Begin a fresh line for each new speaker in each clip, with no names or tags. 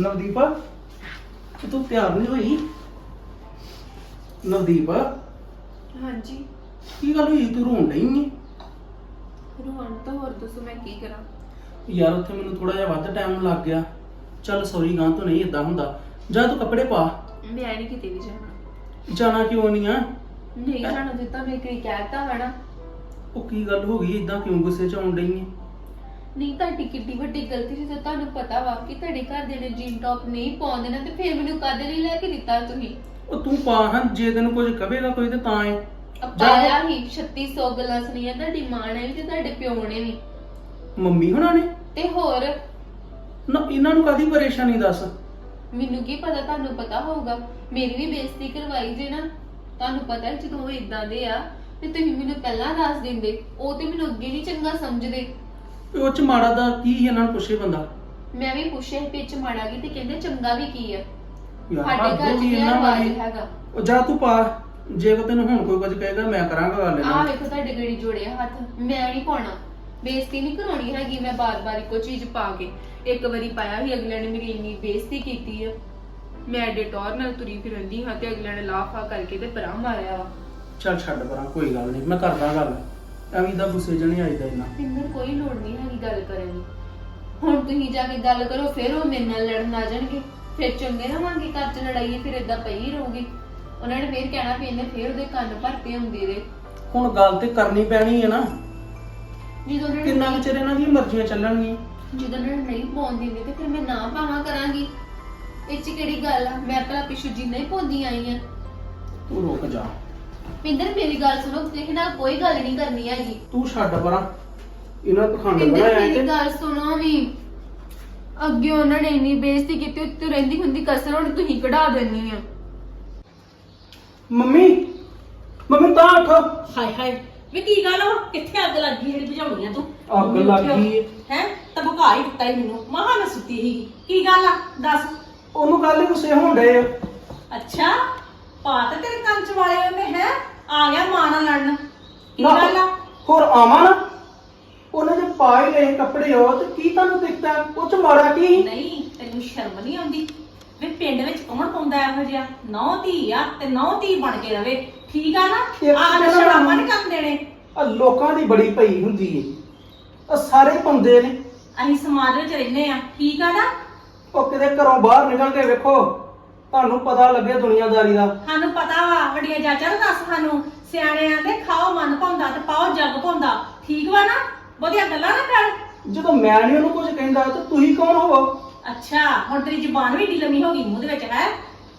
ਨਵਦੀਪ ਕਿ ਤੂੰ ਤਿਆਰ ਨਹੀਂ ਹੋਈ? ਨਵਦੀਪ
ਹਾਂਜੀ।
ਕੀ ਗੱਲ ਹੋਈ? ਤੂੰ ਰੋਣ ਡਈ ਏ
ਰੋਣ ਤਾਂ ਹੋਰ ਦੱਸੋ ਮੈਂ ਕੀ ਕਰਾਂ?
ਯਾਰ ਉੱਥੇ ਮੈਨੂੰ ਥੋੜਾ ਜਿਹਾ ਵੱਧ ਟਾਈਮ ਲੱਗ ਗਿਆ। ਚੱਲ ਸੌਰੀ ਗਾਂ ਤੋਂ ਨਹੀਂ ਇਦਾਂ ਹੁੰਦਾ। ਜਾ ਤੂੰ ਕੱਪੜੇ ਪਾ।
ਮੈਂ ਨਹੀਂ ਕਿਤੇ ਵੀ ਜਾਣਾ।
ਜਾਣਾ ਕਿਉਂ ਨਹੀਂ ਆ?
ਨਹੀਂ ਜਾਣਾ ਦਿੱਤਾ ਮੈਂ ਕੋਈ ਕਹਿਤਾ ਵਾ ਨਾ।
ਉਹ ਕੀ ਗੱਲ ਹੋ ਗਈ? ਇਦਾਂ ਕਿਉਂ ਗੁੱਸੇ ਚ ਆਉਣ ਡਈ ਏ
ਨਹੀਂ ਤੁਹਾਡੀ ਕਿੱਡੀ ਵੱਡੀ ਗਲਤੀ ਸੀ ਤੇ ਤੁਹਾਨੂੰ ਪਤਾ ਵਾ ਕਿ ਤੁਹਾਡੇ ਘਰ ਦੇ ਨੇ ਜੀਨ ਟੌਪ ਨਹੀਂ ਪਾਉਂਦੇ ਨਾ ਤੇ ਫਿਰ ਮੈਨੂੰ ਕਦੇ ਨਹੀਂ ਲੈ ਕੇ ਦਿੱਤਾ ਤੁਸੀਂ?
ਉਹ ਤੂੰ ਪਾ ਹਾਂ ਜੇ ਤੈਨੂੰ ਕੁਝ ਕਵੇਗਾ ਕੋਈ ਤੇ ਤਾਂ ਜਾ।
ਪਾਇਆ ਹੀ 3600 ਗੱਲਾਂ ਸੁਣੀਆਂ ਤੁਹਾਡੀ ਮਾਂ ਨੇ ਵੀ ਤੇ ਤੁਹਾਡੇ ਪਿਓ ਨੇ ਵੀ।
ਮੰਮੀ ਹੁਣਾਂ ਨੇ?
ਤੇ ਹੋਰ?
ਨਾ ਇਹਨਾਂ ਨੂੰ ਕਾਦੀ ਪਰੇਸ਼ਾਨੀ ਦੱਸ?
ਮੈਨੂੰ ਕੀ ਪਤਾ ਤੁਹਾਨੂੰ ਪਤਾ ਹੋਊਗਾ। ਮੇਰੀ ਵੀ ਬੇਇੱਜ਼ਤੀ ਕਰਵਾਈ ਜੇ ਨਾ ਤੁਹਾਨੂੰ ਪਤਾ ਹੈ ਜਦੋਂ ਉਹ ਇਦਾਂ ਦੇ ਆ ਤੇ ਤੁਸੀਂ ਮੈਨੂੰ ਪਹਿਲਾਂ ਦੱਸ ਦਿੰਦੇ ਉਹ ਤੇ ਮੈਨੂੰ ਅੱਗੇ ਨਹੀਂ ਚੰਗਾ ਸਮਝਦੇ।
ਉਹ ਚ ਮਾੜਾ ਦਾ ਕੀ ਇਹਨਾਂ ਨੂੰ ਪੁੱਛੇ ਬੰਦਾ?
ਮੈਂ ਵੀ ਪੁੱਛਿਆ ਸੀ ਵਿੱਚ ਮਾੜਾ ਕੀ ਤੇ ਕਹਿੰਦੇ ਚੰਗਾ ਵੀ ਕੀ ਆ।
ਯਾਰ
ਸਾਡੇ ਘਰ ਚ
ਇਹਨਾਂ
ਰਿਵਾਜ
ਵਾਲੀ।
ਹੈਗਾ।
ਉਹ ਜਾ ਤੂੰ ਪਾ ਜੇ ਕੋ ਤੈਨੂੰ ਹੁਣ ਕੋਈ ਕੁਝ ਕਹੇਗਾ ਮੈਂ ਕਰਾਂਗਾ ਗੱਲ
ਆਹ
ਇਹਨਾਂ
ਵੇਖੋ ਤੁਹਾਡੇ ਗੜੀ ਜੋੜੇ ਆ ਹੱਥ ਮੈਂ ਨਹੀਂ ਪਾਉਣਾ। ਬੇਇੱਜ਼ਤੀ ਨਹੀਂ ਕਰਾਉਣੀ ਹੈਗੀ ਮੈਂ ਬਾਰ-ਬਾਰ ਇੱਕੋ ਚੀਜ਼ ਪਾ ਕੇ। ਇੱਕ ਵਾਰੀ ਪਾਇਆ ਸੀ ਅਗਲੇ ਨੇ ਮੇਰੀ ਇੰਨੀ ਬੇਇੱਜ਼ਤੀ ਕੀਤੀ ਆ। ਮੈਂ ਡੇਟੋਰ ਨਾਲ ਤੁਰੀ ਫਿਰੰਦੀ ਹਾਂ ਤੇ ਅਗਲੇ ਨੇ ਲਾਫਾ ਕਰਕੇ ਤੇ ਪਰਾਂ ਮਾਰਿਆ ਵਾ।
ਚੱਲ ਛੱਡ ਪਰਾਂ ਕੋਈ ਗੱਲ ਨਹੀਂ ਮੈਂ ਕਰਦਾ ਗੱਲ। ਐਵੇਂ ਦਾ ਗੁੱਸੇ ਨਹੀਂ ਆਈਦਾ ਇੰਨਾ।
ਪਿੰਦਰ ਕੋਈ ਲੋੜ ਨਹੀਂ ਹੈਗੀ ਗੱਲ ਕਰਨ ਦੀ। ਹੁਣ ਤੁਸੀਂ ਜਾ ਕੇ ਗੱਲ ਕਰੋ ਫਿਰ ਉਹ ਮੇਰੇ ਨਾਲ ਲੜਨ ਆ ਜਾਣਗੇ। ਫਿਰ ਚੰਗੇ ਰਵਾਂਗੇ ਘਰ 'ਚ ਲੜਾਈ ਫਿਰ ਇਦਾਂ ਪਈ ਰਹੂਗੀ। ਉਹਨਾਂ ਨੇ ਫਿਰ ਕਹਿਣਾ ਵੀ ਇਹਨੇ ਫਿਰ ਉਹਦੇ ਕੰਨ ਭਰਤੇ ਹੁੰਦੇ ਦੇ
ਹੁਣ ਗੱਲ ਤੇ ਕਰਨੀ ਪੈਣੀ ਹੈ ਨਾ।
ਜਦੋਂ ਉਹਨਾਂ
ਕਿੰਨਾ
ਨੇ
ਵਿਚਾਰੇ ਇਹਨਾਂ ਦੀਆਂ ਮਰਜ਼ੀਆਂ ਚੱਲਣਗੀਆਂ?
ਜਦੋਂ ਉਹਨਾਂ ਨੇ ਨਹੀਂ ਪਾਉਣ ਦਿੰਦੇ ਤੇ ਫਿਰ ਮੈਂ ਨਾ ਪਾਵਾਂ ਕਰਾਂਗੀ। ਇਹ 'ਚ ਕਿਹੜੀ ਗੱਲ ਆ? ਮੈਂ ਪਹਿਲਾਂ ਪਿੱਛੋਂ ਜਿੰਨਾ ਹੀ ਪਾਉਂਦੀ ਆਈ ਆ।
ਤੂੰ ਰੁਕ ਜਾ।
ਪਿੰਦਰ ਮੇਰੀ ਗੱਲ ਸੁਣੋ ਕਿਸੇ ਨਾਲ ਕੋਈ ਗੱਲ ਨਹੀਂ ਕਰਨੀ ਹੈਗੀ।
ਤੂੰ ਛੱਡ ਪਰਾਂ। ਇਹਨਾਂ ਪਖੰਡ
ਪਿੰਦਰ
ਬਣਾਇਆ
ਮੇਰੀ
ਤੇ
ਗੱਲ ਸੁਣੋ ਵੀ। ਅੱਗੇ ਉਹਨਾਂ ਨੇ ਇੰਨੀ ਬੇਇੱਜ਼ਤੀ ਕੀਤੀ ਉੱਤੇ ਰਹਿੰਦੀ ਹੁੰਦੀ ਕਸਰ ਹੁਣ ਤੁਸੀਂ ਕਢਾ ਦੇਣੀ ਆ।
ਮੰਮੀ ਮੰਮੀ ਤਾਂ ਉੱਠ।
ਹਾਏ ਹਾਏ ਵੇ ਕੀ ਗੱਲ ਵਾ ਕਿੱਥੇ ਅੱਗ ਲੱਗੀ ਜਿਹੜੀ ਬੁਝਾਉਣੀ ਆ ਤੂੰ?
ਅੱਗ ਲੱਗ।
ਹੈ? ਤਾਂ ਭੁਕਾ ਹੀ ਦਿੱਤਾ ਈ ਮੈਨੂੰ। ਮਹਾ ਨਾ ਸੁੱਤੀ ਸੀਗੀ। ਕੀ ਗੱਲ ਆ? ਦੱਸ।
ਉਹਨੂੰ ਕੱਲ ਹੀ ਗੁੱਸੇ ਹੋਣ ਡਏ ਆ।
ਅੱਛਾ ਪਾ ਤੇ ਤੇਰੇ ਕੰਨ ਚ ਵਾਲੇ ਉਹਨੇ ਹੈ? ਆ ਗਿਆ ਮਾਂ ਨਾਲ ਲੜਨ। ਕੀ
ਨਾ,
ਗੱਲ ਆ?
ਹੋਰ ਆਵਾਂ ਨਾ। ਉਹਨੇ ਜੇ ਪਾ ਹੀ ਲਏ ਕੱਪੜੇ ਉਹ ਤੇ ਕੀ ਤੁਹਾਨੂੰ ਦਿਖਦਾ ਉਹ ਚ ਮਾੜਾ ਕੀ? ਸੀ?
ਨਹੀਂ ਤੈਨੂੰ ਸ਼ਰਮ ਨਹੀਂ ਆਉਂਦੀ? ਵੇ ਪਿੰਡ ਵਿੱਚ ਕੌਣ ਪਾਉਂਦਾ ਇਹੋ ਜਿਹਾ? ਨੌ ਧੀ ਆ ਤੇ ਨੌ ਧੀ ਬਣ ਕੇ ਰਵੇ। ਠੀਕ ਆ ਨਾ?
ਇੱਕ
ਆ
ਤਾਂ
ਸ਼ਰਾਮਾਂ ਨਹੀਂ ਕੰਮ ਦੇਣੇ।
ਆ ਲੋਕਾਂ ਦੀ ਬੜੀ ਪਈ ਹੁੰਦੀ ਏ। ਆ ਸਾਰੇ ਪੰਦੇ ਨੇ।
ਅਸੀਂ ਸਮਾਜ ਵਿੱਚ ਰਹਿੰਦੇ ਆ। ਠੀਕ ਆ ਨਾ?
ਉਹ ਕਿਤੇ ਘਰੋਂ ਬਾਹਰ ਨਿਕਲ ਕੇ ਵੇਖੋ। ਤੁਹਾਨੂੰ ਪਤਾ ਲੱਗੇ ਦੁਨੀਆਦਾਰੀ ਦਾ।
ਸਾਨੂੰ ਪਤਾ ਵਾ ਵੱਡੀਆਂ ਚਾਚਾ ਨੂੰ ਦੱਸ ਸਾਨੂੰ। ਸਿਆਣੇ ਆਂਦੇ ਖਾਓ ਮਨ ਪਾਉਂਦਾ ਤੇ ਪਾਓ ਜੱਗ ਪਾਉਂਦਾ ਠੀਕ ਵਾ ਨਾ? ਬਹੁਤੀਆਂ ਗੱਲਾਂ ਨਾ ਕਰ।
ਜਦੋਂ ਮੈਂ ਨਹੀਂ ਉਹਨੂੰ ਕੁਝ ਕਹਿੰਦਾ ਤਾਂ ਤੁਸੀਂ ਕੌਣ ਹੋਵੋ?
ਅੱਛਾ ਹੁਣ ਤੇਰੀ ਜ਼ੁਬਾਨ ਵੀ ਢਿੱਲੀ ਲੰਮੀ ਹੋ ਗਈ ਮੂੰਹ ਦੇ ਵਿੱਚ ਹੈ?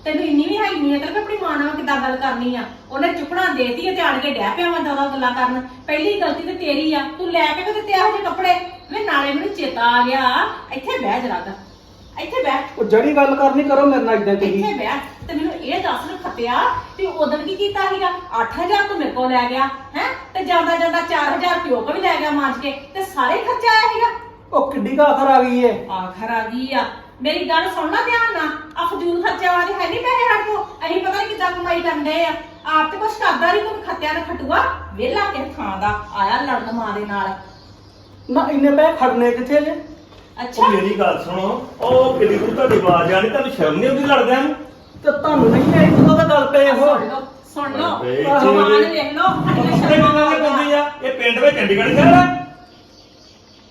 ਤੈਨੂੰ ਇੰਨੀ ਵੀ ਹੈਗੀ ਨਹੀਂ ਅਕਲ ਕਿ ਆਪਣੀ ਮਾਂ ਨਾਲ ਕਿੱਦਾਂ ਗੱਲ ਕਰਨੀ ਆ? ਉਹਨੇ ਚੁੱਕਣਾ ਦੇਤੀ ਤੇ ਆਣ ਕੇ ਡਹਿ ਪਿਆ ਮੈਂ ਦਵਾ ਗੱਲਾਂ ਕਰਨ। ਪਹਿਲੀ ਗਲਤੀ ਤੇ ਤੇਰੀ ਆ। ਤੂੰ ਲੈ ਕੇ ਤੇ ਇਹੋ ਜਿਹੇ ਕੱਪੜੇ। ਮੈਂ ਨਾਲੇ ਮੈਨੂੰ ਚੇਤਾ ਆ ਗਿਆ। ਇੱਥੇ ਬਹਿ ਜਰਾ ਦਾ ਇੱਥੇ ਬਹਿ
ਉਹ ਜਿਹੜੀ ਗੱਲ ਕਰਨੀ ਕਰੋ ਮੇਰੇ ਨਾਲ ਇਦਾਂ ਤੁਸੀਂ
ਇੱਥੇ ਬੈਠ ਤੇ ਮੈਨੂੰ ਇਹ ਦੱਸ ਨਾ ਖੱਤਿਆ ਤੇ ਉਦੋਂ ਕੀ ਕੀਤਾ ਸੀਗਾ? 8000 ਤੂੰ ਮੇਰੇ ਕੋਲ ਲੈ ਗਿਆ ਹੈ? ਤੇ ਜਾਂਦਾ ਜਾਂਦਾ 4000 ਪਿਓ ਕੋ ਵੀ ਲੈ ਗਿਆ ਮਾਂਜ ਕੇ ਤੇ ਸਾਰੇ ਖਰਚਾ ਆਇਆ ਸੀਗਾ।
ਉਹ ਕਿੱਡੀ ਕੁ ਆਖਰ ਆ ਗਈ ਏ।
ਆਖਰ ਆ ਗਈ ਆ। ਮੇਰੀ ਗੱਲ ਸੁਣਨਾ ਧਿਆਨ ਨਾਲ। ਆ ਫਜ਼ੂਲ ਖਰਚੇ ਵਾਲੇ ਹੈ ਨਹੀਂ ਪੈਸੇ ਸਾਡੇ ਕੋਲ ਅਸੀਂ ਪਤਾ ਨਹੀਂ ਕਿੱਦਾਂ ਕਮਾਈ ਕਰਦੇ ਆ। ਆਪ ਤੇ ਕੁਛ ਕਰਦਾ ਨਹੀਂ ਤੂੰ ਖੱਤਿਆ ਦਾ ਖਟੂਆ ਵਿਹਲਾ ਕੇ ਥਾਂ ਦਾ। ਆਇਆ ਲੜਨ ਮਾਂ ਦੇ ਨਾਲ।
ਨਾ ਇੰਨੇ ਪੈਸੇ ਖੜਨੇ ਕਿੱਥੇ ਜੇ?
ਅੱਛਾ।
ਉਹ ਮੇਰੀ ਗੱਲ ਸੁਣੋ ਉਹ ਕਿਹੜੀ ਨੂੰ ਤੁਹਾਡੀ ਆਵਾਜ਼ ਆਣੀ ਤੁਹਾਨੂੰ ਸ਼ਰਮ ਨਹੀਂ ਆਉਂਦੀ ਲੜਦਿਆਂ ਨੂੰ?
ਤੇ ਤੁਹਾਨੂੰ ਨਹੀਂ ਆਈ ਉਦੋਂ ਤਾਂ ਗੱਲ ਪਏ ਹੋ।
ਸੁਣ ਲਓ ਸੁਣ ਲਓ।
ਬਈ
ਜ਼ੁਬਾਨ
ਜੀ।
ਵੇਖ ਲਓ ਸਾਡੀਆਂ
ਕੱਪੜੇ
ਸ਼ਰਮਾਂ
ਮੰਗਾਂ ਆ। ਇਹ ਪਿੰਡ ਵਿੱਚ ਚੰਡੀਗੜ੍ਹ ਸ਼ਹਿਰ ਆ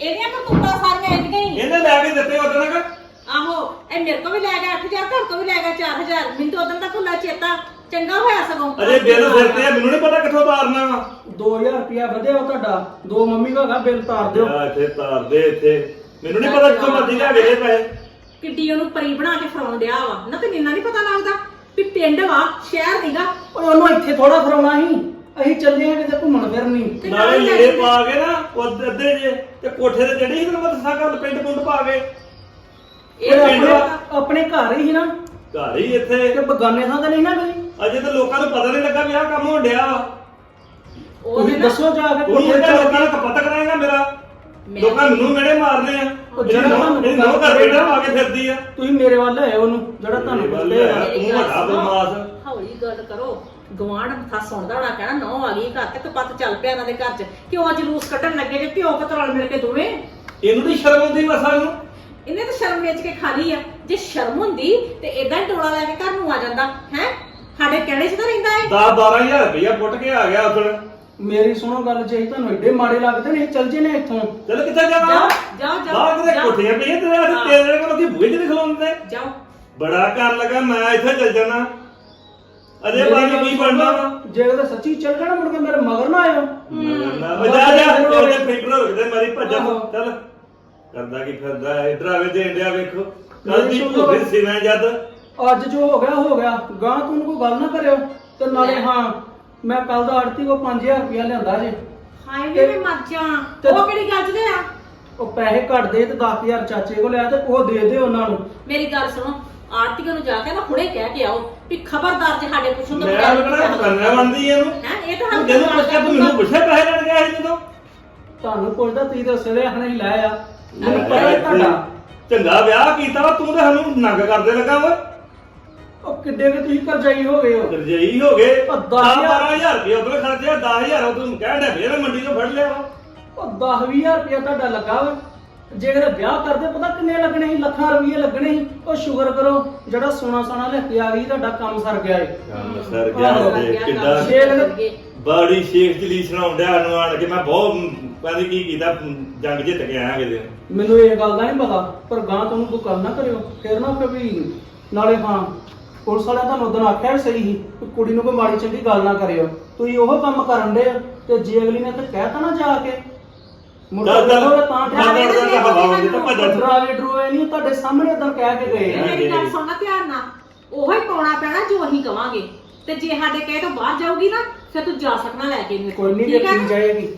ਇਹਦੀਆਂ ਕਤੂਤਾਂ ਸਾਰੀਆਂ ਇੰਜ ਗਈ
ਇਹਨੇ ਲੈ ਕੇ ਦਿੱਤੇ ਉਦੋਂ ਤੱਕ?
ਆਹੋ ਇਹ ਮੇਰੇ ਕੋ ਵੀ ਲੈ ਗਿਆ 8000 ਘਰ ਤੋਂ ਵੀ ਲੈ ਗਿਆ 4000 ਮੈਨੂੰ ਤਾਂ ਉਦੋਂ ਦਾ ਭੁੱਲਾ ਚੇਤਾ ਚੰਗਾ ਹੋਇਆ ਸਗੋਂ।
ਅਜੇ ਬਿੱਲ ਸਿਰ ਤੇ ਆ ਮੈਨੂੰ ਨਹੀਂ ਪਤਾ ਕਿੱਥੋਂ ਤਾਰਨਾ ਵਾ।
2000 ਰੁਪਿਆ ਵਧਿਆ ਵਾ ਤੁਹਾਡਾ ਦੋ ਮੰਮੀ ਦਾ ਹੈਗਾ ਬਿੱਲ ਤਾਰ ਦਿਓ।
ਆ ਇੱਥੇ ਤਾਰ ਦੇ ਇੱਥੇ। ਮੈਨੂੰ ਨਹੀਂ ਪਤਾ ਕਿੱਥੋਂ ਮਰਜ਼ੀ ਲੈ ਦੇ ਪੈਸੇ।
ਕਿੱਡੀ ਉਹਨੂੰ ਪਰੀ ਬਣਾ ਕੇ ਫਰਾਉਣ ਡਿਆ ਵਾ। ਨਾ ਤੇ ਨਿੰਨਾ ਨਹੀਂ ਪਤਾ ਲੱਗਦਾ ਵੀ ਪਿੰਡ ਵਾ ਸ਼ਹਿਰ ਨੀਗਾ।
ਓਏ ਉਹਨੂੰ ਇੱਥੇ ਥੋੜਾ ਫਰਾਉਣਾ ਸੀ। ਅਸੀਂ ਚੱਲੇ ਆ ਕਿਤੇ ਘੁੰਮਣ ਫਿਰਨ ਨਹੀਂ
ਤੇ
ਨਾਲੇ
ਨਾਲ
ਲੀੜੇ ਪਾ ਕੇ ਨਾ ਉਹ ਅੱਧੇ ਜੇ ਤੇ ਕੋਠੇ ਤੇ ਸੀ ਤੈਨੂੰ ਮੈਂ ਦੱਸਾਂ ਗੱਲ ਪਿੰਡ ਪੁੰਡ ਪਾ ਕੇ।
ਇਹ
ਆਪਣੇ
ਪਿੰਡ
ਆਪਣੇ ਘਰ ਹੀ ਸੀ ਨਾ।
ਘਰ ਹੀ ਇੱਥੇ।
ਤੇ ਬਗਾਨੇ ਥਾਂ ਤੇ ਨਹੀਂ ਨਾ ਗਈ
ਅਜੇ ਤਾਂ ਲੋਕਾਂ ਨੂੰ ਪਤਾ ਨਹੀਂ ਲੱਗਾ ਵੀ ਆਹ ਕੰਮ ਹੋਣ ਡਿਆ। ਵਾ
ਉਹ
ਤੁਸੀਂ
ਨਾ-
ਦੱਸੋ ਜਾ ਕੇ
ਤੂੰ
ਕੋਠੇ
ਲੋਕਾਂ ਨੂੰ ਕਪੱਤ ਕਰਾਏਗਾ ਮੇਰਾ। ਲੋਕਾਂ ਮੈਨੂੰ ਮੇਰੇ ਮਾਰਨੇ ਆ।
ਉਹ
ਜਿਹੜਾ
ਜਿਹੜਾ
ਨੌ ਨੌ ਘਰ ਬੈਠਾ ਆ ਕੇ ਫਿਰਦੀ ਆ।
ਤੁਸੀਂ ਮੇਰੇ ਵੱਲ ਆਏ ਉਹਨੂੰ ਜਿਹੜਾ ਤੁਹਾਨੂੰ ਆ।
ਮੇਰੀ
ਤੂੰ ਵੱਡਾ। ਬਦਮਾਸ਼।
ਹੌਲੀ ਗੱਲ ਕਰੋ। ਗਵਾਂਢ ਮੱਥਾ ਸੁਣਦਾ ਹੋਣਾ ਕਹਿਣਾ ਨੌ ਆ ਗਈ ਘਰ ਤੱਕ ਪੱਤ ਚੱਲ ਪਿਆ ਇਹਨਾਂ ਦੇ ਘਰ 'ਚ। ਕਿਉਂ ਜਲੂਸ ਕੱਢਣ ਲੱਗੇ ਜੇ ਪਿਓ ਪੁੱਤ ਰਲ ਮਿਲ ਕੇ ਦੋਵੇਂ?
ਇਹਨੂੰ ਨਹੀਂ ਸ਼ਰਮ ਆਉਂਦੀ ਮਸਾਂ ਨੂੰ।
ਇਹਨੇ ਤਾਂ ਸ਼ਰਮ ਵੇਚ ਕੇ ਖਾ ਲਈ ਆ। ਜੇ ਸ਼ਰਮ ਹੁੰਦੀ ਤੇ ਇਦਾਂ ਹੀ ਟੋਲਾ ਲੈ ਕੇ ਘਰ ਨੂੰ ਆ ਜਾਂਦਾ ਹੈ? ਸਾਡੇ ਕਹਿਣੇ 'ਚ ਤਾਂ ਰਹਿੰਦਾ ਏ
10 12000 ਰੁਪਇਆ ਪੁੱਟ ਕੇ ਆ ਗਿਆ ਉਦੋਂ
ਮੇਰੀ ਸੁਣੋ ਗੱਲ ਜੇ ਤੁਹਾਨੂੰ ਏਡੇ ਮਾੜੇ ਲੱਗਦੇ ਨੇ ਚੱਲ ਜੇ ਨੇ ਇੱਥੋਂ।
ਚਲ ਕਿੱਥੇ ਜਾਣਾ?
ਜਾਓ ਜਾਓ
ਬਾਹਰ ਕਿਤੇ
ਜਾਓ।
ਕੋਠੀਆਂ ਪਈਆਂ ਤੇਰੇ। ਹੱਥ ਤੇਰੇ ਕੋਲ ਕੀ ਬੂਹੇ 'ਚ ਨਹੀਂ ਖਲੋਂਦੇ
ਜਾਓ।
ਬੜਾ ਕਰ ਲਗਾ ਮੈਂ ਇੱਥੇ ਚੱਲ ਜਾਣਾ। ਅਜੇ ਬਾਅਦ ਕੀ ਬਣਨਾ? ਵਾ
ਜੇ ਉਹਦਾ ਸੱਚੀ ਚੱਲ ਜਾਣਾ ਮੁੜ ਕੇ ਮੇਰੇ ਮਗਰ ਨਾ ਆਇਓ।
ਜਾ ਜਾ ਉਹਦੇ ਫਿਕਰ ਹੋ ਗਏ ਮਾਰੀ ਭੱਜਾ
ਆਹੋ।
ਚੱਲ। ਕਰਦਾ ਕੀ ਫਿਰਦਾ ਹੈ ਡਰਾਵੇ ਦੇਣ ਡਿਆ ਵੇਖੋ। ਕੱਲ
ਮੇਰੀ
ਦੀ
ਸੁਣ।
ਭੁੱਖੇ ਸਿਵੇਂ ਜਦ।
ਅੱਜ ਜੋ ਹੋ ਗਿਆ ਹੋ ਗਿਆ। ਗਾਂ ਤੂੰ ਕੋਈ ਗੱਲ ਨਾ ਕਰਿਓ ਤੇ ਨਾਲੇ ਹਾਂ ਮੈਂ ਕੱਲ ਦਾ ਆੜਤੀ ਕੋ 5000 ਰੁਪਇਆ ਲਿਆਂਦਾ ਜੇ।
ਹਾਏ ਵੇ ਮੈਂ ਮਰ ਜਾ
ਤੇ-
ਉਹ ਕਿਹੜੀ ਗੱਲ 'ਚ ਦੇ ਆ
ਉਹ ਪੈਸੇ ਘੱਟ ਦੇ ਤੇ 10000 ਚਾਚੇ ਕੋ ਲਿਆ ਤੇ ਉਹ ਦੇ ਦੇ ਉਹਨਾਂ ਨੂੰ।
ਮੇਰੀ ਗੱਲ ਸੁਣੋ ਆਰਤੀਆਂ ਨੂੰ ਜਾ ਕੇ ਨਾ ਹੁਣੇ ਕਹਿ ਕੇ ਆਓ ਵੀ ਖਬਰਦਾਰ ਜੇ ਸਾਡੇ ਪੁੱਛਣ ਤੋਂ
ਮੈਂ ਲੱਗਣਾ ਕਰਨਾ ਬੰਦੀ ਇਹਨੂੰ?
ਹੈ ਇਹ ਤਾਂ
ਤੂੰ ਜਦੋਂ ਪੁੱਛਿਆ ਤੂੰ ਮੈਨੂੰ ਪੁੱਛਿਆ ਪੈਸੇ ਲੈਣ ਗਿਆ ਸੀ ਜਦੋਂ?
ਤੁਹਾਨੂੰ ਪੁੱਛਦਾ ਤੁਸੀਂ ਤਾਂ ਸਿਰੇ ਹਣੇ ਹੀ ਲਾਇਆ ਮੈਨੂੰ ਪਤਾ ਹੀ ਤੁਹਾਡਾ।
ਚੰਗਾ ਵਿਆਹ ਕੀਤਾ ਵਾ ਤੂੰ ਤਾਂ ਸਾਨੂੰ ਨੰਗ ਕਰਦੇ ਲੱਗਾ ਵਾ।
ਉਹ ਕਿੱਡੇ ਕਿ ਤੁਸੀਂ ਕਰਜਾਈ ਹੋ ਗਏ ਹੋ?
ਕਰਜਈ ਹੋ ਗਏ।
ਉਹ
10
ਦਸ ਹਜ਼ਾਰ
12000 ਰੁਪਏ ਉਧਰ ਖਰਚਿਆ 10000 ਉਹ ਤੂੰ ਕਹਿਣ ਡਿਆ ਫੇਰ ਮੰਡੀ ਤੋਂ ਫੜ ਲਿਆ। ਵਾ
ਉਹ 10000 ਰੁਪਇਆ ਤੁਹਾਡਾ ਲੱਗਾ ਵਾ। ਜੇ ਕਿਤੇ ਵਿਆਹ ਕਰਦੇ ਪਤਾ ਕਿੰਨੇ ਲੱਗਣੇ ਸੀ? ਲੱਖਾਂ ਰੁਪਏ ਲੱਗਣੇ ਸੀ। ਉਹ ਸ਼ੁਕਰ ਕਰੋ ਜਿਹੜਾ ਸੋਨਾ ਸੋਨਾ ਲੈ ਕੇ ਆ ਗਈ ਤੁਹਾਡਾ ਕੰਮ ਸਰ ਗਿਆ ਏ।
ਕੰਮ ਸਰ
ਆਹੋ,
ਗਿਆ ਤੇ
ਗਿਆ
ਕਿੱਦਾਂ
ਕੰਮ।
ਬੜੀ ਸ਼ੇਖ ਜਲੀ ਸੁਣਾਉਣ ਡਿਆ ਨੂੰ ਆਣ ਕੇ ਮੈਂ ਬਹੁਤ ਕਹਿੰਦੀ ਕੀ ਕੀਤਾ ਜੰਗ ਜਿੱਤ ਕੇ ਆਇਆ ਕਿਤੇ।
ਮੈਨੂੰ ਇਹ ਗੱਲ ਦਾ ਨਹੀਂ ਪਤਾ ਪਰ ਗਾਂ ਤੁਹਾਨੂੰ ਕੋਈ ਗੱਲ ਨਾ ਕਰਿਓ। ਫਿਰ ਨਾ ਕਿ ਵੀ ਨਾਲੇ ਹਾਂ। ਪੁਲਿਸ ਵਾਲਿਆਂ ਤੁਹਾਨੂੰ ਉਦੋਂ ਆਖਿਆ ਵੀ ਸਹੀ ਸੀ ਕਿ ਕੁੜੀ ਨੂੰ ਕੋਈ ਮਾੜੀ ਚੰਗੀ ਗੱਲ ਨਾ ਕਰਿਓ। ਤੁਸੀਂ ਉਹ ਕੰਮ ਕਰਨ ਦੇ ਤੇ ਜੇ ਅਗਲੀ ਨੇ ਤੇ ਕਹਿਤਾ ਨਾ ਜਾ ਕੇ ਮੁੰਡਾ
ਚੱਲ ਚੱਲ।
ਤਾਂ
ਚੱਲ ਚੱਲ ਚੱਲ ਹਵਾ ਆਉਂਦੀ ਤਾਂ ਭੱਜ ਜਾ
ਡਰਾਵੇ ਡਰੂਵੇ ਨਹੀਂ ਤੁਹਾਡੇ ਸਾਹਮਣੇ ਉਦੋਂ ਕਹਿ ਕੇ ਗਏ। ਆ।
ਮੇਰੀ ਗੱਲ ਸੁਣਨਾ ਧਿਆਨ ਨਾਲ। ਉਹੀ ਪਾਉਣਾ ਪੈਣਾ ਜੋ ਅਸੀਂ ਕਵਾਂਗੇ। ਤੇ ਜੇ ਸਾਡੇ ਕਹੇ ਤੋਂ ਬਾਹਰ ਜਾਊਗੀ ਨਾ ਫਿਰ ਤੂੰ ਜਾ ਸਕਣਾ ਲੈ ਕੇ ਇਹਨੂੰ
ਕੋਈ ਨਹੀਂ
ਠੀਕ ਹੈ
ਦੇਖੀ
ਨਾ?
ਜਾਏਗੀ।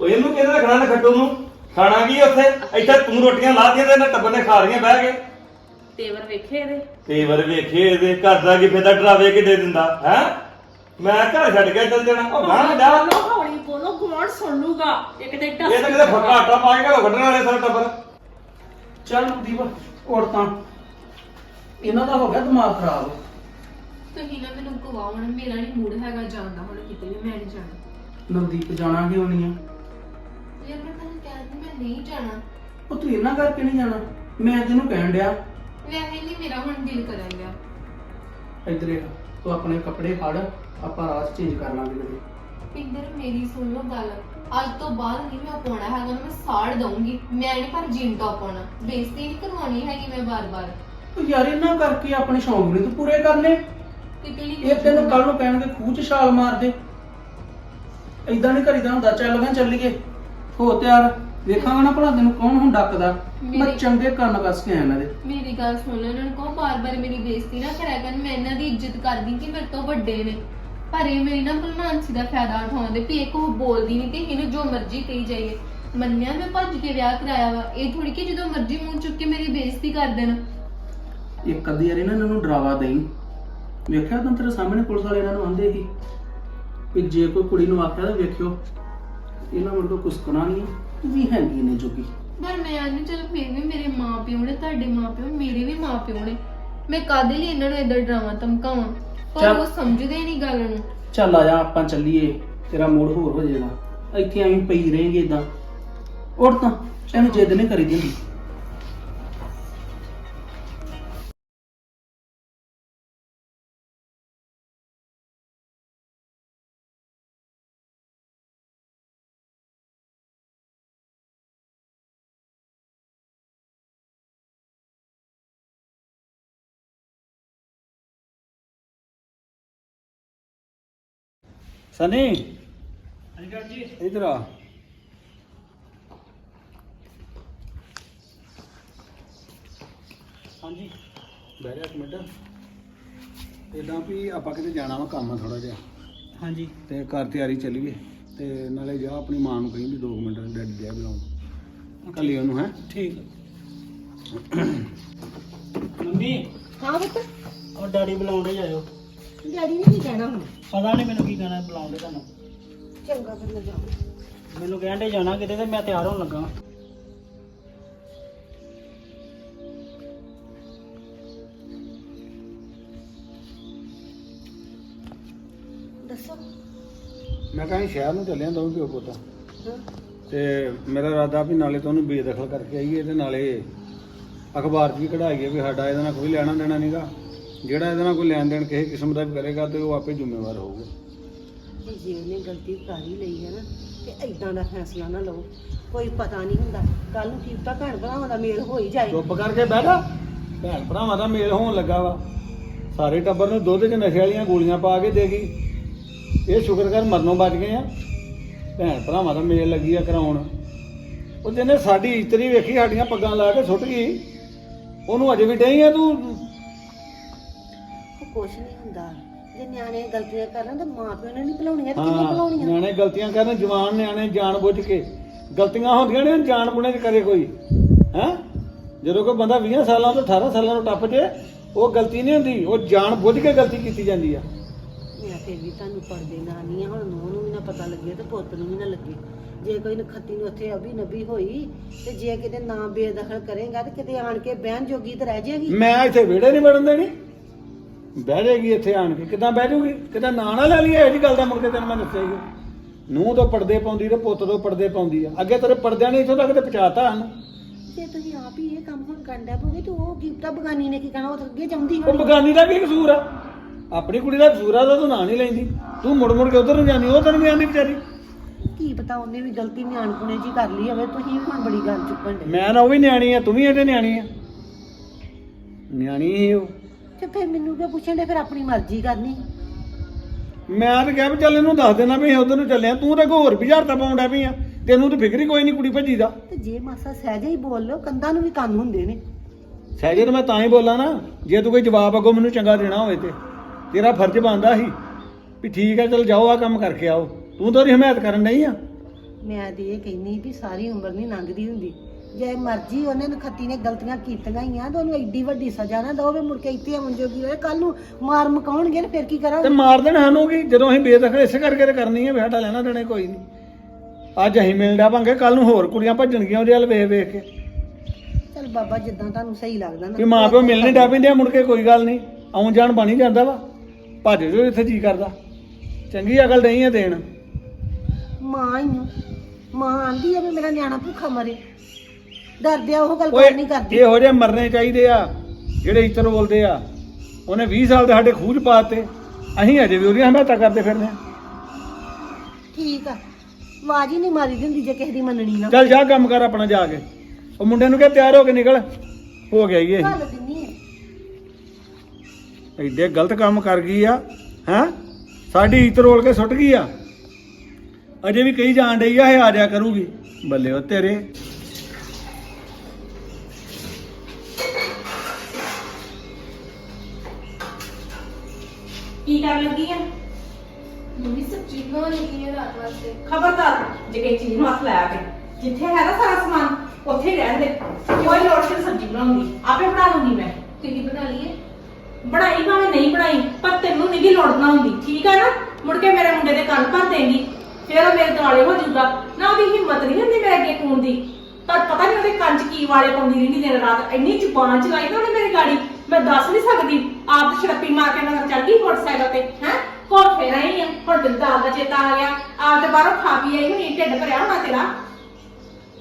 ਉਹ ਇਹਨੂੰ ਕਿਹਨੇ ਰੱਖਣਾ ਨਾ ਖੱਟੂ ਨੂੰ? ਖਾਣਾ ਕੀ ਉੱਥੇ? ਇੱਥੇ ਤੂੰ ਰੋਟੀਆਂ ਲਾਤੀਆਂ ਤੇ ਇਹਨਾਂ ਟੱਬਰ ਨੇ ਖਾ ਰਹੀਆਂ ਬਹਿ ਕੇ।
ਤੇਵਰ ਵੇਖੇ ਇਹਦੇ?
ਕਈ ਵਾਰ ਵੇਖੇ ਇਹਦੇ ਘਰ ਦਾ ਕੀ ਫੇਦਾ ਡਰਾਵੇ ਕਿ ਦੇ ਦਿੰਦਾ ਹੈ? ਮੈਂ ਘਰ ਛੱਡ ਕੇ ਚੱਲ ਜਾਣਾ ਉਹ ਗਾਂ ਜਾ।
ਬੋਲੋ ਹੌਲੀ ਬੋਲੋ ਗਵਾਂਢ ਸੁਣ ਲੂਗਾ? ਇੱਕ ਤੇ ਡਸ
ਇਹ ਤਾਂ ਕਿਤੇ ਫੱਕਾ ਆਟਾ ਪਾ ਕੇ ਘਰੋਂ ਕੱਢਣ ਵਾਲੇ ਸਾਰਾ ਟੱਬਰ।
ਚੱਲ ਦੀਪ ਔਰਤਾਂ ਇਹਨਾਂ ਦਾ ਹੋ ਗਿਆ ਦਿਮਾਗ ਖਰਾਬ।
ਤੁਸੀਂ ਨਾ ਮੈਨੂੰ ਗਵਾਉਣ ਮੇਰਾ ਨਹੀਂ ਮੂਡ ਹੈਗਾ ਜਾਣ ਦਾ ਹੁਣ ਕਿਤੇ ਵੀ ਮੈਂ ਨਹੀਂ ਜਾਣਾ।
ਨਵਦੀਪ ਜਾਣਾ ਕਿਉਂ ਨਹੀਂ ਆ?
ਯਾਰ ਮੈਂ ਤੁਹਾਨੂੰ ਕਹਿੰਦੀ ਮੈਂ ਨਹੀਂ ਜਾਣਾ।
ਉਹ ਤੂੰ ਇਹਨਾਂ ਕਰਕੇ ਨਹੀਂ ਜਾਣਾ? ਮੈਂ ਤੈਨੂੰ ਕਹਿਣ ਡਿਆ
ਵੈਸੇ ਨਹੀਂ ਮੇਰਾ ਹੁਣ ਦਿਲ ਕਰਨ ਗਿਆ
ਇੱਧਰ ਆ ਤੂੰ ਆਪਣੇ ਕੱਪੜੇ ਫੜ ਆਪਾਂ ਰਾਤ ਚੇਂਜ ਕਰ ਲਾਂਗੇ ਕਿਤੇ।
ਪਿੰਦਰ ਮੇਰੀ ਸੁਣ ਲਓ ਗੱਲ। ਅੱਜ ਤੋਂ ਬਾਅਦ ਨਹੀਂ ਮੈਂ ਪਾਉਣਾ ਹੈਗਾ ਮੈਂ ਸਾੜ ਦਊਂਗੀ। ਮੈਂ ਨਹੀਂ ਪਰ ਜੀਨ ਟੌਪ ਪਾਉਣਾ। ਬੇਇੱਜ਼ਤੀ ਨਹੀਂ ਕਰਵਾਉਣੀ ਹੈਗੀ ਮੈਂ ਬਾਰ-ਬਾਰ।
ਉਹ ਯਾਰ ਇਹਨਾਂ ਕਰਕੇ ਆਪਣੇ ਸ਼ੌਂਕ ਨਹੀਂ ਤੂੰ ਪੂਰੇ ਕਰਨੇ।
ਕਿਤੇ ਨਹੀਂ
ਇਹ ਤੈਨੂੰ ਕੱਲ ਨੂੰ ਕਹਿਣਗੇ ਖੂਹ 'ਚ ਛਾਲ ਮਾਰ ਦੇ। ਐਦਾਂ ਨਹੀਂ ਕਰੀਦਾ ਹੁੰਦਾ ਚੱਲ ਗਾ ਚੱਲੀਏ। ਹੋ ਤਿਆਰ। ਵੇਖਾਂਗਾ ਨਾ ਭਲਾ ਤੈਨੂੰ ਕੌਣ ਹੁਣ ਡੱਕਦਾ। ਮੈਂ
ਮੇਰੀ-
ਚੰਗੇ ਕੰਨ ਕੱਸ ਕੇ ਆਇਆ ਇਹਨਾਂ ਦੇ।
ਮੇਰੀ ਗੱਲ ਸੁਣ ਲਓ ਇਹਨਾਂ ਨੂੰ ਕਹੋ ਬਾਰ-ਬਾਰ ਮੇਰੀ ਬੇਇੱਜ਼ਤੀ ਨਾ ਕਰਿਆ ਕਰਨ। ਮੈਂ ਇਹਨਾਂ ਦੀ ਇੱਜ਼ਤ ਕਰਦੀ ਕਿ ਮੇਰੇ ਤੋਂ ਵੱਡੇ ਨੇ। ਪਰ ਇਹ ਮੇਰੀ ਨਾ ਭਲਮਾਨਸੀ ਦਾ ਫਾਇਦਾ ਉਠਾਉਂਦੇ ਵੀ ਇਹ ਕੋ ਬੋਲਦੀ ਨਹੀਂ ਤੇ ਇਹਨੂੰ ਜੋ ਮਰਜ਼ੀ ਕਹੀ ਜਾਈਏ। ਮੰਨਿਆ ਮੈਂ ਭੱਜ ਕੇ ਵਿਆਹ ਕਰਾਇਆ ਵਾ। ਇਹ ਥੋੜੀ ਕਿ ਜਦੋਂ ਮਰਜ਼ੀ ਮੂੰਹ ਚੁੱਕ ਕੇ ਮੇਰੀ ਬੇਇੱਜ਼ਤੀ ਕਰ ਦੇਣ।
ਇੱਕ ਅੱਧੀ ਵਾਰੀ ਨਾ ਇਹਨਾਂ ਨੂੰ ਡਰਾਵਾ ਦੇਈ। ਵੇਖਿਆ ਤਾਂ ਤੇਰੇ ਸਾਹਮਣੇ ਪੁਲਿਸ ਵਾਲੇ ਇਹਨਾਂ ਨੂੰ ਆਂਦੇ ਸੀ ਕਿ ਜੇ ਕੋਈ ਕੁੜੀ ਨੂੰ ਆਖਿਆ ਤਾਂ ਵੇਖਿਓ। ਇਹਨਾਂ ਮੁੰਡੇ ਤੋਂ ਕੁਸਕਣਾ ਨਹੀਂ ਵੀ ਹੈਗੀ ਨੇ ਚੁੱਕੀ
ਪਰ ਮੈਂ ਨਹੀਂ ਚਲ ਫਿਰ ਵੀ ਮੇਰੇ ਮਾਪਿਓ ਨੇ ਤੁਹਾਡੇ ਮਾਪਿਓ ਮੇਰੇ ਵੀ ਮਾਪਿਓ ਨੇ। ਮੈਂ ਕਾਦੇ ਲਈ ਇਹਨਾਂ ਨੂੰ ਇਦਾਂ ਡਰਾਵਾਂ ਧਮਕਾਵਾਂ? ਪਰ
ਚੱਲ।
ਉਹ ਸਮਝਦੇ ਨਹੀਂ ਗੱਲ ਨੂੰ।
ਚੱਲ ਆ ਜਾ ਆਪਾਂ ਚੱਲੀਏ। ਤੇਰਾ ਮੂਡ ਹੋਰ ਹੋ ਜਾਏਗਾ। ਇੱਥੇ ਐਵੇਂ ਪਈ ਰਹੇਂਗੇ ਇਦਾਂ ਉੱਠ ਤਾਂ ਐਵੇਂ ਜਿੱਦ ਨਹੀਂ ਕਰੀ ਦਿੰਦੀ ਸਨੀ? ਜੀ। ਇਧਰ ਆ। ਹਾਂਜੀ। ਬਹਿ ਇੱਕ ਮਿੰਟ।
ਇਦਾਂ ਵੀ ਆਪਾਂ ਕਿਤੇ ਜਾਣਾ ਵਾ ਕੰਮ ਥੋੜਾ ਜਿਹਾ।
ਹਾਂਜੀ।
ਤੇ ਘਰ ਤਿਆਰੀ ਚੱਲੀਏ। ਤੇ ਨਾਲੇ ਜਾ ਆਪਣੀ ਮਾਂ ਨੂੰ ਕਹੀਂ ਵੀ 2 ਮਿੰਟ ਡੈਡੀ ਦੇ ਬੁਲਾਉਂ ਕੱਲੀ ਉਹਨੂੰ ਹੈ?
ਠੀਕ। ਮੰਮੀ।
ਹਾਂ ਪੁੱਤ।
ਉਹ ਡੈਡੀ ਬੁਲਾਉਂਦੇ ਜਾਇਓ
ਡੈਡੀ ਨੇ ਕੀ ਕਹਿਣਾ ਹੁਣ?
ਪਤਾ ਨਹੀਂ ਮੈਨੂੰ ਕੀ ਕਹਿਣਾ ਬੁਲਾਉਂਦੇ ਤੁਹਾਨੂੰ।
ਚੰਗਾ ਫਿਰ ਮੈਂ ਜਾਵਾਂ।
ਮੈਨੂੰ ਕਹਿੰਦੇ ਜਾਣਾ ਕਿਤੇ ਤੇ ਮੈਂ ਤਿਆਰ ਹੋਣ ਲੱਗਾ
ਦੱਸੋ।
ਮੈਂ ਕਹਿੰਦਾ ਸ਼ਹਿਰ ਨੂੰ ਚੱਲਿਆ ਦੋਵੇਂ ਪਿਓ ਪੁੱਤ। ਤੇ ਮੇਰਾ ਇਰਾਦਾ ਵੀ ਨਾਲੇ ਤਾਂ ਉਹਨੂੰ ਬੇਦਖਲ ਕਰਕੇ ਆਈਏ ਤੇ ਨਾਲੇ ਅਖਬਾਰ 'ਚ ਵੀ ਕਢਾਈਏ ਵੀ ਸਾਡਾ ਇਹਦੇ ਨਾਲ ਕੋਈ ਲੈਣਾ ਦੇਣਾ ਨਹੀਂਗਾ ਜਿਹੜਾ ਇਹਦੇ ਨਾਲ ਕੋਈ ਲੈਣ ਦੇਣ ਕਿਸੇ ਕਿਸਮ ਦਾ ਵੀ ਕਰੇਗਾ ਤੇ ਉਹ ਆਪੇ ਜ਼ਿੰਮੇਵਾਰ ਹੋਊਗਾ।
ਤੇ ਜੇ ਉਹਨੇ ਗਲਤੀ ਕਰ ਹੀ ਲਈ ਹੈ ਨਾ ਤੇ ਐਦਾਂ ਦਾ ਫੈਸਲਾ ਨਾ ਲਓ। ਕੋਈ ਪਤਾ ਨਹੀਂ ਹੁੰਦਾ ਕੱਲ ਨੂੰ ਕੀ ਪਤਾ ਭੈਣ ਭਰਾਵਾਂ ਦਾ ਮੇਲ ਹੋ ਹੀ ਜਾਏ।
ਚੁੱਪ ਕਰਕੇ ਬਹਿ ਜਾ। ਭੈਣ ਭਰਾਵਾਂ ਦਾ ਮੇਲ ਹੋਣ ਲੱਗਾ ਵਾ। ਸਾਰੇ ਟੱਬਰ ਨੂੰ ਦੁੱਧ 'ਚ ਨਸ਼ੇ ਵਾਲੀਆਂ ਗੋਲੀਆਂ ਪਾ ਕੇ ਦੇ ਗਈ। ਇਹ ਸ਼ੁਕਰ ਕਰ ਮਰਨੋਂ ਬਚ ਗਏ ਆ। ਭੈਣ ਭਰਾਵਾਂ ਦਾ ਮੇਲ ਲੱਗੀ ਆ ਕਰਾਉਣ। ਉਹ ਜਿਹਨੇ ਸਾਡੀ ਨਹੀਂ ਵੇਖੀ ਸਾਡੀਆਂ ਪੱਗਾਂ ਲਾ ਕੇ ਸੁੱਟ ਗਈ ਉਹਨੂੰ ਅਜੇ ਵੀ ਡਈ ਆ ਤੂੰ?
ਕੁਛ ਨਹੀਂ ਹੁੰਦਾ। ਜੇ ਨਿਆਣੇ ਗਲਤੀਆਂ ਕਰਨ ਤਾਂ ਮਾਂ ਪਿਓ ਨੇ ਨਹੀਂ ਭੁਲਾਉਣੀਆਂ ਤੇ
ਹਾਂ
ਭੁਲਾਉਣੀਆਂ?
ਨਿਆਣੇ ਗਲਤੀਆਂ ਕਰਨ ਜਵਾਨ ਨਿਆਣੇ ਜਾਣ ਬੁੱਝ ਕੇ। ਗਲਤੀਆਂ ਹੁੰਦੀਆਂ ਨੇ ਜਾਣ ਬੁਣੇ ਚ ਕਰੇ ਕੋਈ। ਹੈ? ਜਦੋਂ ਕੋਈ ਬੰਦਾ 20 ਸਾਲਾਂ ਤੋਂ 18 ਸਾਲਾਂ ਨੂੰ ਟੱਪ ਜੇ ਉਹ ਗਲਤੀ ਨਹੀਂ ਹੁੰਦੀ ਉਹ ਜਾਣ ਬੁੱਝ ਕੇ ਗਲਤੀ ਕੀਤੀ ਜਾਂਦੀ ਆ।
ਮੈਂ ਫਿਰ ਵੀ ਤੁਹਾਨੂੰ ਪੜਦੇ ਨਾ ਨਹੀਂ ਆ ਹੁਣ ਨੂੰਹ ਨੂੰ ਵੀ ਨਾ ਪਤਾ ਲੱਗੇ ਤੇ ਪੁੱਤ ਨੂੰ ਵੀ ਨਾ ਲੱਗੇ। ਜੇ ਕੋਈ ਨਖੱਤੀ ਨੂੰ ਉੱਥੇ ਅਭੀ ਨਬੀ ਹੋਈ ਤੇ ਜੇ ਕਿਤੇ ਨਾ ਬੇਦਖਲ ਕਰੇਗਾ ਤੇ ਕਿਤੇ ਆਣ ਕੇ ਬਹਿਣ ਜੋਗੀ ਤੇ ਰਹਿ ਜਾਏਗੀ।
ਮੈਂ ਇੱਥੇ ਵਿਹੜੇ ਨਹੀਂ ਵੜਨ ਦੇਣੀ। ਬਹਿ ਜਾਏਗੀ ਇੱਥੇ ਆਣ ਕੇ। ਕਿਦਾਂ ਬਹਿ ਜਾਊਗੀ? ਕਿਦਾਂ ਨਾਂ ਨਾ ਲੈ ਲਈਏ? ਇਹ ਜੀ ਗੱਲ ਦਾ ਮੁੜ ਕੇ ਤੈਨੂੰ ਮੈਂ ਦੱਸਿਆ ਹੀ। ਨੂੰਹ ਤੋਂ ਪਰਦੇ ਪਾਉਂਦੀ ਤੇ ਪੁੱਤ ਤੋਂ ਪਰਦੇ ਪਾਉਂਦੀ ਆ। ਅੱਗੇ ਤੇਰੇ ਪਰਦਿਆਂ ਨੇ ਇੱਥੋਂ ਤੱਕ ਤੇ ਪਹੁੰਚਾਤਾ ਹਨ।
ਜੇ ਤੁਸੀਂ ਆਪ ਹੀ ਇਹ ਕੰਮ ਹੁਣ ਕਰਨ ਡੈ ਪੋਗੇ ਤੇ ਉਹ ਕੀਪਤਾ ਬਗਾਨੀ ਨੇ ਕੀ ਕਹਿਣਾ? ਉਹ ਤਾਂ ਅੱਗੇ ਚਾਹੁੰਦੀ
ਉਹ ਬਗਾਨੀ ਦਾ ਕੀ ਕਸੂਰ ਆ? ਆਪਣੀ ਕੁੜੀ ਦਾ ਕਸੂਰ ਆ ਤਾਂ ਤੂੰ ਨਾਂ ਨਹੀਂ ਲੈਂਦੀ। ਤੂੰ ਮੁੜ ਮੁੜ ਕੇ ਉਧਰ ਨੂੰ ਜਾਂਦੀ ਉਹ ਤੈਨੂੰ ਆਂਦੀ ਵਿਚਾਰੀ।
ਕੀ ਪਤਾ ਉਹਨੇ ਵੀ ਗਲਤੀ ਨਿਆਣਪੁਣੇ ਜੀ ਕਰ ਲਈ ਹੋਵੇ। ਤੁਸੀਂ ਵੀ ਹੁਣ ਬੜੀ ਗੱਲ ਚੁੱਕਣ ਦੇ
ਮੈਂ ਨਾ ਉਹ ਵੀ ਨਿਆਣੀ ਆ ਤੂੰ ਵੀ ਇਹਦੇ ਨਿਆਣੀ ਆ। ਨਿਆਣੀ ਹੀ ਉਹ।
ਤੇ ਫਿਰ ਮੈਨੂੰ ਕਿਉਂ ਪੁੱਛਣ ਦੇ ਫਿਰ ਆਪਣੀ ਮਰਜ਼ੀ ਕਰਨੀ।
ਮੈਂ ਤਾਂ ਕਿਹਾ ਵੀ ਚੱਲ ਇਹਨੂੰ ਦੱਸ ਦੇਣਾ ਵੀ ਉਧਰ ਨੂੰ ਚੱਲੇ ਆ। ਤੂੰ ਤਾਂ ਕੋਈ ਹੋਰ ਵੀ ਹਜ਼ਾਰ ਤਾਂ ਪਾਉਂਦਾ ਪਈ ਆ। ਤੈਨੂੰ ਤਾਂ ਫਿਕਰ ਹੀ ਕੋਈ ਨਹੀਂ ਕੁੜੀ ਭੱਜੀ ਦਾ
ਤੇ ਜੇ ਮਾਸਾ ਸਹਿਜੇ ਹੀ ਬੋਲ ਲਓ ਕੰਧਾਂ ਨੂੰ ਵੀ ਕੰਨ ਹੁੰਦੇ ਨੇ।
ਸਹਿਜੇ ਨੂੰ ਮੈਂ ਤਾਂ ਹੀ ਬੋਲਾਂ ਨਾ ਜੇ ਤੂੰ ਕੋਈ ਜਵਾਬ ਅੱਗੋਂ ਮੈਨੂੰ ਚੰਗਾ ਦੇਣਾ ਹੋਵੇ ਤੇ। ਤੇਰਾ ਫਰਜ਼ ਬਣਦਾ ਸੀ ਵੀ ਠੀਕ ਹੈ ਚੱਲ ਜਾਓ ਆ ਕੰਮ ਕਰਕੇ ਆਓ। ਤੂੰ ਤਾਂ ਉਹਦੀ ਹਮਾਇਤ ਕਰਨ ਨਹੀਂ ਆ।
ਮੈਂ ਤੇ ਇਹ ਕਹਿੰਨੀ ਵੀ ਸਾਰੀ ਉਮਰ ਨਹੀਂ ਲੰਘਦੀ ਹੁੰਦੀ। ਜੇ ਮਰਜ਼ੀ ਉਹਨੇ ਨਖੱਤੀ ਨੇ ਗਲਤੀਆਂ ਕੀਤੀਆਂ ਹੀ ਆ ਤਾਂ ਉਹਨੂੰ ਐਡੀ ਵੱਡੀ ਸਜ਼ਾ ਨਾ ਦੋਵੇ ਮੁੜ ਕੇ ਇੱਥੇ ਆਉਣ ਜੋਗੀ ਰਹੇ ਕੱਲ ਨੂੰ ਮਾਰ ਮਕਾਉਣਗੇ ਤੇ ਫਿਰ ਕੀ
ਤੇ
ਕਰਾਂਗੇ
ਮਾਰ ਦੇਣ ਸਾਨੂੰ ਕੀ? ਜਦੋਂ ਅਸੀਂ ਬੇਦਖਲ ਇਸੇ ਕਰਕੇ ਤੇ ਕਰਨੀ ਹੈ ਵੀ ਸਾਡਾ ਲੈਣਾ ਦੇਣਾ ਕੋਈ ਨਹੀਂ। ਅੱਜ ਅਸੀਂ ਮਿਲ ਡਿਆ ਭਾਂਗੇ ਕੱਲ ਨੂੰ ਹੋਰ ਕੁੜੀਆਂ ਭੱਜਣਗੀਆਂ ਉਹਦੇ ਵੱਲ ਵੇਖ ਵੇਖ ਕੇ।
ਚਲ ਬਾਬਾ ਜਿੱਦਾਂ ਤੁਹਾਨੂੰ ਸਹੀ ਲੱਗਦਾ ਨਾ।
ਵੀ ਮਾਂ ਪਿਓ ਮਿਲਣੇ ਡੈ ਪੈਂਦੇ ਆ ਮੁੜ ਕੇ ਕੋਈ ਗੱਲ ਨਹੀਂ। ਆਉਣ ਜਾਣ ਬਣ ਹੀ ਜਾਂਦਾ ਵਾ। ਭੱਜ ਜੋ ਇੱਥੇ ਜੀ ਕਰਦਾ। ਚੰਗੀ ਅਕਲ ਨਹੀਂ ਆ ਦੇਣ।
ਮਾਂ ਹੀ ਆ। ਮਾਂ ਆਂਦੀ ਆ ਵੀ ਮੇਰਾ ਨਿਆਣਾ ਭੁੱਖਾ ਮਰੇ। ਡਰਦੇ ਆ ਉਹ ਗੱਲ ਕੋਈ ਨਹੀਂ ਕਰਦੀ।
ਇਹੋ ਜਿਹੇ ਮਰਨੇ ਚਾਹੀਦੇ ਆ ਜਿਹੜੇ ਇੱਤਰ ਬੋਲਦੇ ਆ। ਉਹਨੇ 20 ਸਾਲ ਦੇ ਸਾਡੇ ਖੂਜ ਪਾਤੇ। ਅਸੀਂ ਅਜੇ ਵੀ ਉਹਦੀਆਂ ਹਮਾਇਤਾਂ ਕਰਦੇ ਫਿਰਦੇ ਆ।
ਠੀਕ ਆ। ਆਵਾਜ਼ ਹੀ ਨਹੀਂ ਮਾਰੀ ਦੀ ਹੁੰਦੀ ਜੇ ਕਿਸੇ ਦੀ ਮੰਨਣੀ ਨਾ
ਚੱਲ ਜਾ ਕੰਮ ਕਰ ਆਪਣਾ ਜਾ ਕੇ। ਉਹ ਮੁੰਡੇ ਨੂੰ ਕਿਹਾ ਤਿਆਰ ਹੋ ਕੇ ਨਿਕਲ। ਹੋ ਗਿਆ ਇਹ।
ਗੱਲ ਦਿੰਨੀ ਆ।
ਐਡੇ ਗਲਤ ਕੰਮ ਕਰ ਗਈ ਆ ਹੈ? ਸਾਡੀ ਇੱਜ਼ਤ ਰੋਲ ਕੇ ਸੁੱਟ ਗਈ ਆ। ਅਜੇ ਵੀ ਕਹੀ ਜਾਣ ਡਈ ਆ ਇਹ ਆ ਜਾ ਕਰੂਗੀ। ਬੱਲੇ ਉਹ ਤੇਰੇ।
ਕੀ ਕਰਨ ਲੱਗੀ ਆ?
ਮੰਮੀ ਸਬਜ਼ੀ ਬਣਾਉਣ ਲੱਗੀ ਹੈ ਰਾਤ ਵਾਸਤੇ।
ਖਬਰਦਾਰ ਜੇ ਕਿਸੇ ਚੀਜ਼ ਨੂੰ ਹੱਥ ਲਾਇਆ ਤੇ ਜਿੱਥੇ ਹੈਗਾ ਸਾਰਾ ਸਮਾਨ ਉੱਥੇ ਹੀ ਰਹਿਣ ਦੇ। ਕੋਈ ਲੋੜ ਨਹੀਂ ਸਬਜ਼ੀ ਬਣਾਉਣ ਦੀ ਆਪੇ ਬਣਾ ਲੂੰਗੀ ਮੈਂ।
ਤੁਸੀਂ ਬਣਾ ਲਈਏ।
ਬਣਾਈ ਭਾਵੇਂ ਨਹੀਂ ਬਣਾਈ ਪਰ ਤੈਨੂੰ ਨਹੀਂ ਲੋੜ ਬਣਾਉਣ ਦੀ ਠੀਕ ਆ ਨਾ? ਮੁੜ ਕੇ ਮੇਰੇ ਮੁੰਡੇ ਦੇ ਕੰਨ ਭਰ ਦੇਂਗੀ। ਫਿਰ ਉਹ ਮੇਰੇ ਦੁਆਲੇ ਹੋ ਜਾਊਗਾ। ਨਾ ਉਹਦੀ ਹਿੰਮਤ ਨਹੀਂ ਹੁੰਦੀ ਮੇਰੇ ਅੱਗੇ ਕੂਣ ਦੀ। ਪਰ ਪਤਾ ਨਹੀਂ ਉਹਦੇ ਕੰਨ 'ਚ ਕੀ ਵਾਲੇ ਪਾਉਂਦੀ ਰਹਿੰਦੀ ਦਿਨ ਰਾਤ। ਇੰਨੀ ਜ਼ੁਬਾਨ ਚਲਾਈ ਨਾ ਉਹਨੇ ਮੇਰੀ ਗਾੜੀ। ਮੈਂ ਦੱਸ ਨਹੀਂ ਸਕਦੀ। ਆਪ ਛੜੱਪੀ ਮਾਰ ਕੇ ਨਜ਼ਰ ਚੱਲ ਗਈ ਮੋਟਰਸਾਈਕਲ ਤੇ ਹੈ? ਕੋਲ ਫੇਰ ਆਈ ਆ? ਹੁਣ ਤੇ ਦਾਲ ਦਾ ਚੇਤਾ ਆ ਗਿਆ। ਆਪ ਤੇ ਬਾਹਰੋਂ ਖਾ ਪੀ ਆਈ ਹੁਣੀ ਢਿੱਡ ਭਰਿਆ ਹੋਣਾ ਤੇਰਾ।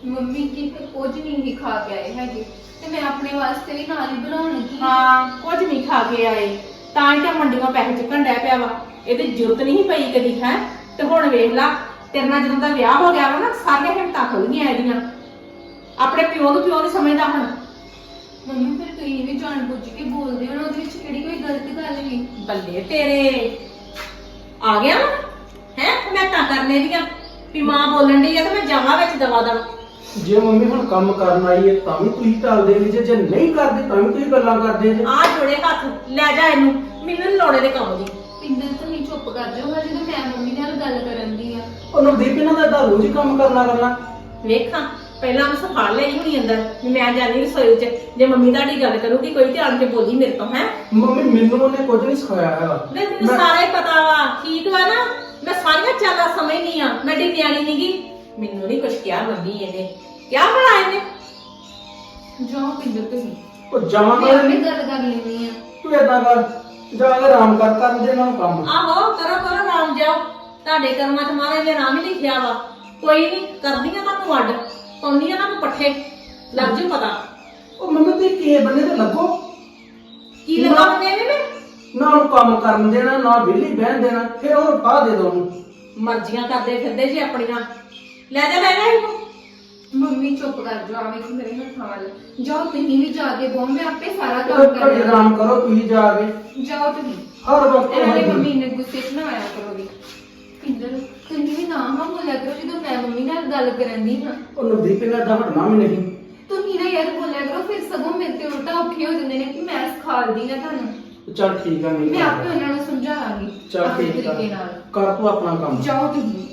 ਮੰਮੀ ਕੀ ਫਿਰ ਕੁਝ ਨਹੀਂ ਹੀ ਖਾ ਕੇ ਆਏ ਹੈਗੇ। ਤੇ ਮੈਂ ਆਪਣੇ ਵਾਸਤੇ ਵੀ ਨਾਲ ਹੀ ਬਣਾਉਣ ਲੱਗੀ ਹਾਂ।
ਹਾਂ ਕੁਝ ਨਹੀਂ ਖਾ ਕੇ ਆਏ। ਤਾਂ ਹੀ ਤਾਂ ਮੰਡੀਆਂ ਪੈਸੇ ਚੁੱਕਣ ਡੈ ਪਿਆ ਵਾ। ਇਹਦੇ ਜ਼ਰੂਰਤ ਨਹੀਂ ਸੀ ਪਈ ਕਦੀ ਹੈ? ਤੇ ਹੁਣ ਵੇਖ ਲਾ ਤੇਰੇ ਨਾਲ ਜਦੋਂ ਦਾ ਵਿਆਹ ਹੋ ਗਿਆ ਵਾ ਨਾ ਸਾਰੀਆਂ ਹਿੰਮਤਾਂ ਖੁੱਲ ਗਈਆਂ ਇਹਦੀਆਂ। ਆਪਣੇ ਪਿਓ ਨੂੰ ਪਿਓ ਨਹੀਂ ਸਮਝਦਾ ਹੁਣ।
ਮੰਮੀ ਫਿਰ ਤੁਸੀਂ ਵੀ ਜਾਣ ਬੁੱਝ ਕੇ ਬੋਲਦੇ ਹੋ ਨਾ ਉਹਦੇ ਵਿੱਚ ਕਿਹੜੀ ਕੋਈ ਗਲਤ ਗੱਲ ਨਹੀਂ
ਬੱਲੇ ਤੇਰੇ। ਆ ਗਿਆ ਹੈ? ਮੈਂ ਤਾਂ ਕਰਨੇ ਦੀਆਂ ਵੀ ਮਾਂ ਬੋਲਣ ਦੀ ਆ ਤੇ ਮੈਂ ਜਾਵਾਂ ਵਿੱਚ ਦਵਾ ਦਵਾ।
ਜੇ ਮੰਮੀ ਹੁਣ ਕੰਮ ਕਰਨ ਆਈ ਹੈ ਤਾਂ ਵੀ ਤੁਸੀਂ ਟਾਲਦੇ ਨਹੀਂ ਜੇ ਜੇ ਨਹੀਂ ਕਰਦੇ ਤਾਂ ਵੀ ਤੁਸੀਂ ਗੱਲਾਂ ਕਰਦੇ ਜੇ।
ਆ ਜੋੜੇ ਹੱਥ ਲੈ ਜਾ ਇਹਨੂੰ। ਮੈਨੂੰ ਨੀ ਲੋੜ ਇਹਦੇ ਕੰਮ ਦੀ।
ਪਿੰਦਰ ਤੁਸੀਂ ਚੁੱਪ ਕਰ ਜਾਓ ਹਜੇ ਤਾਂ ਮੈਂ ਮੰਮੀ ਨਾਲ ਗੱਲ ਕਰਨ ਦੀ ਆ।
ਉਹ ਨਵਦੀਪ ਇਹਨਾਂ ਦਾ ਤਾਂ ਰੋਜ਼ ਹੀ ਕੰਮ ਕਰਨਾ ਕਰਨਾ।
ਵੇਖਾਂ। ਪਹਿਲਾਂ ਮੈਂ ਸਫਾਲ ਲਈ ਹੋਣੀ ਅੰਦਰ ਵੀ ਮੈਂ ਜਾਣੀ ਰਸੋਈ 'ਚ ਜੇ ਮੰਮੀ ਤੁਹਾਡੀ ਗੱਲ ਕਰੂਗੀ ਕੋਈ ਧਿਆਨ ਕੇ ਬੋਲੀ ਮੇਰੇ ਤੋਂ ਹੈ?
ਮੰਮੀ ਮੈਨੂੰ ਉਹਨੇ ਕੁਝ ਨਹੀਂ ਸਿਖਾਇਆ ਹੈਗਾ।
ਨਹੀਂ ਮੈਨੂੰ ਸਾਰਾ ਹੀ ਪਤਾ ਵਾ ਠੀਕ ਵਾ ਨਾ? ਮੈਂ ਸਾਰੀਆਂ ਚਾਲਾਂ ਸਮਝਦੀ ਆ ਮੈਂ ਡੀ ਨਿਆਣੀ ਨੀ ਗੀ। ਮੈਨੂੰ ਨਹੀਂ ਕੁਛ ਕਿਹਾ ਮੰਮੀ ਇਹਨੇ। ਕਿਆ ਬਣਾ ਇਹਨੇ?
ਜਾਓ ਪਿੰਦਰ ਤੁਸੀਂ
ਉਹ ਜਾਵਾਂ
ਮੈਂ
ਕਰ
ਆਪੇ ਗੱਲ ਕਰ ਲੈਣੀ ਆ।
ਤੂੰ ਏਦਾਂ ਕਰ ਜਾ ਕੇ ਆਰਾਮ ਕਰ ਕਰ ਦੇ ਨਾਲ ਕੰਮ।
ਆਹੋ ਕਰੋ ਕਰੋ ਰਾਮ ਜਾਓ। ਤੁਹਾਡੇ ਕਰਮਾਂ 'ਚ ਮਹਾਰਾਜ ਨੇ ਨਾਮ ਹੀ ਲਿਖਿਆ ਵਾ। ਕੋਈ ਨਹੀਂ ਕਰਦੀਆਂ ਤੁਹਾਨੂੰ ਅੱਡ। ਪਾਉਂਦੀਆਂ ਤੁਹਾਨੂੰ ਪੱਠੇ। ਲੱਗ ਜੂ ਪਤਾ।
ਉਹ ਮੰਮੀ ਤੁਸੀਂ ਕਿਸੇ ਬੰਨੇ ਤੇ ਲੱਗੋ?
ਕੀ ਲੱਗਾ ਬੰਦੇ ਨੇ ਮੈਂ
ਨਾ ਉਹਨੂੰ ਕੰਮ ਕਰਨ ਦੇਣਾ ਨਾ ਵਿਹਲੀ ਬਹਿਣ ਦੇਣਾ ਫਿਰ ਉਹ ਪਾ ਦੇ ਦੋ ਉਹਨੂੰ।
ਮਰਜ਼ੀਆਂ ਕਰਦੇ ਫਿਰਦੇ ਜੀ ਆਪਣੀਆਂ। ਲੈ ਜਾ ਲੈ ਜਾ ਇਹਨੂੰ।
ਮੰਮੀ ਚੁੱਪ ਕਰ ਜਾਓ ਆਵੇਂ ਕਿ ਮੇਰੇ ਹੱਥਾਂ ਵੱਲ ਜਾਓ ਤੁਸੀਂ ਵੀ ਜਾ ਕੇ ਬਹੁ ਮੈਂ ਆਪੇ ਸਾਰਾ ਕੰਮ
ਘੜੀ
ਕਰ ਲੈਣਾ
ਆਰਾਮ ਕਰੋ ਤੁਸੀਂ ਜਾ ਕੇ।
ਜਾਓ ਤੁਸੀਂ।
ਹਰ ਵਕਤ
ਐਵੇਂ
ਉਹੀ।
ਮੰਮੀ ਨੇ ਗੁੱਸੇ 'ਚ ਨਾ ਆਇਆ ਕਰੋਗੇ ਇੰਦਰ ਤੁਸੀਂ ਵੀ ਨਾ ਹਾਂ ਬੋਲਿਆ ਕਰੋ ਜਦੋਂ ਮੈਂ ਮੰਮੀ ਨਾਲ ਗੱਲ ਕਰਨ ਦੀ ਹਾਂ।
ਉਹ ਨਵਦੀਪ ਇਹਨਾਂ ਦਾ ਹਟਣਾ ਵੀ ਨਹੀਂ।
ਤੁਸੀਂ ਨਾ ਯਾਰ ਬੋਲਿਆ ਕਰੋ ਫਿਰ ਸਗੋਂ ਮੇਰੇ ਤੇ ਉਲਟਾ ਔਖੇ ਹੋ ਜਾਂਦੇ ਨੇ ਕਿ ਮੈਂ ਸਿਖਾਲਦੀ ਤੁਹਾਨੂੰ।
ਚੱਲ ਠੀਕ ਆ ਨਹੀਂ
ਮੈਂ ਆਪੇ ਉਹਨਾਂ ਨੂੰ ਸਮਝਾਵਾਂਗੀ
ਚੱਲ
ਆਪਣੇ
ਠੀਕ ਆ।
ਤਰੀਕੇ ਨਾਲ।
ਕਰ ਤੂੰ ਆਪਣਾ ਕੰਮ।
ਜਾਓ ਤੁਸੀਂ।